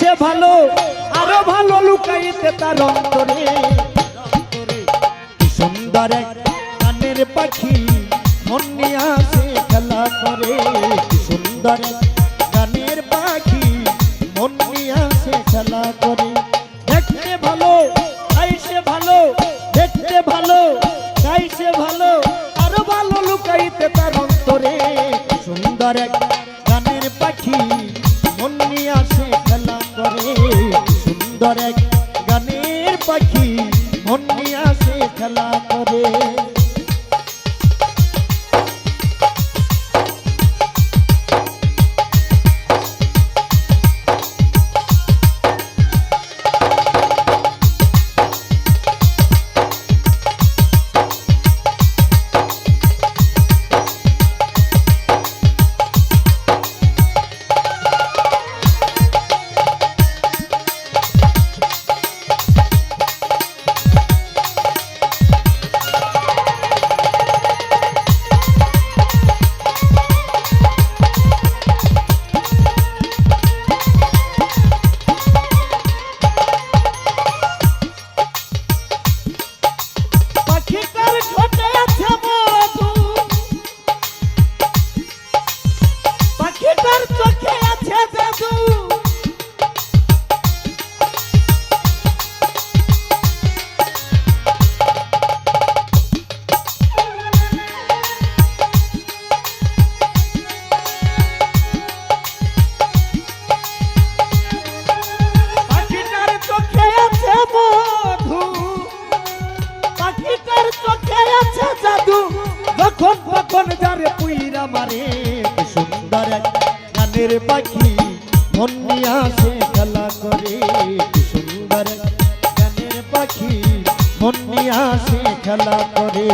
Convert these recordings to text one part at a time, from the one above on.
সে ভালো, আরও ভালো লুকাইতে তার অন্তরে। সুন্দর এক গানের পাখি, মন আসে খেলা করে। সুন্দর এক গানের পাখি, মন আসে খেলা করে। দেখতে ভালো গাইছে ভালো, দেখতে ভালো গাইছে ভালো, আরও ভালো লুকাইতে তার অন্তরে। সুন্দর এক গানের পাখি, মন আসে খেলা করে সুন্দর এক গানের পাখি মন নিয়ে খেলা করে। গানের পাখি মন আসে খেলা করে। সুন্দর গানের পাখি মন আসে খেলা করে।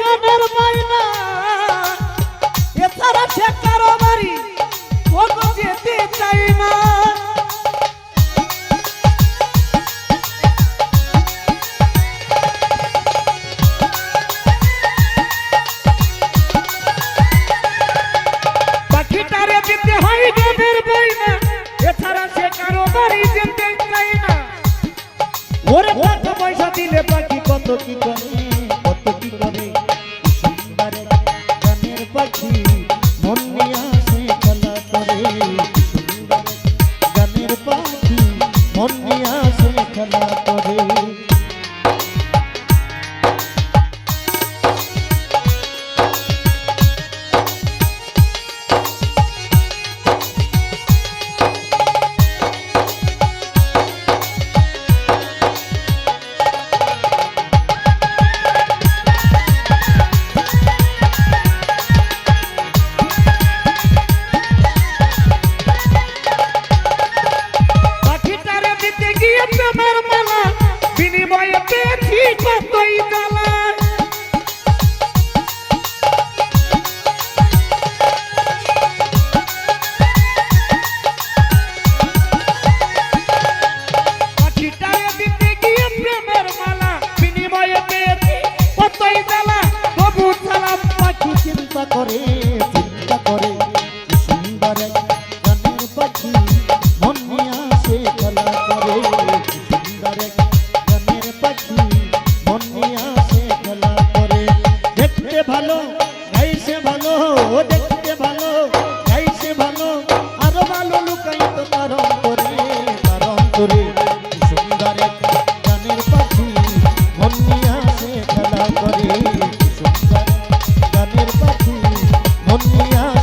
গানের মাইনা এছাড়া সে কারও বাড়ি কোনো যেতে চাই না। পাখিটারে দিতে হয় কত কি করে? Beat my